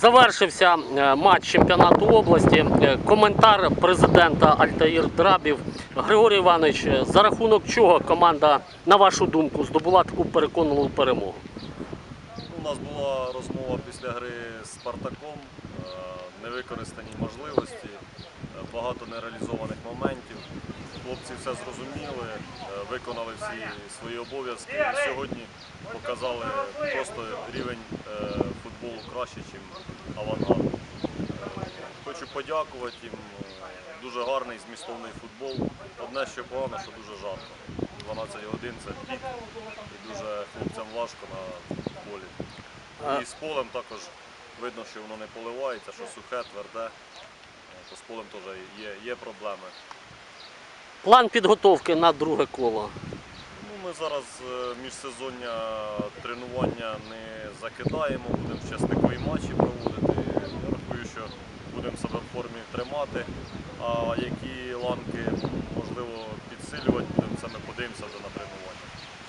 Завершився е, матч чемпіонату області. Е, Коментар президента Альтаїр Драбів. Григорій Іванович, е, за рахунок чого команда, на вашу думку, здобула таку переконливу перемогу? У нас була розмова після гри з Спартаком, невикористані можливості, багато нереалізованих моментів. Хлопці все зрозуміли, виконали всі свої обов'язки сьогодні показали просто рівень краще, ніж авангард. Хочу подякувати їм. е, Дуже гарний змістовний футбол. Одне, що погано, що дуже жарко. 12 годин це пік і дуже хлопцям важко на полі. І з полем також видно, що воно не поливається, що сухе, тверде. Е, То з полем теж є, є проблеми. План підготовки на друге коло. Ну, ми зараз е, міжсезоння тренування не закидаємо, будемо чесникові матчі проводити. Я рахую, що будемо себе в формі тримати. А які ланки можливо підсилювати, будемо це ми подивимося вже на тренуванні.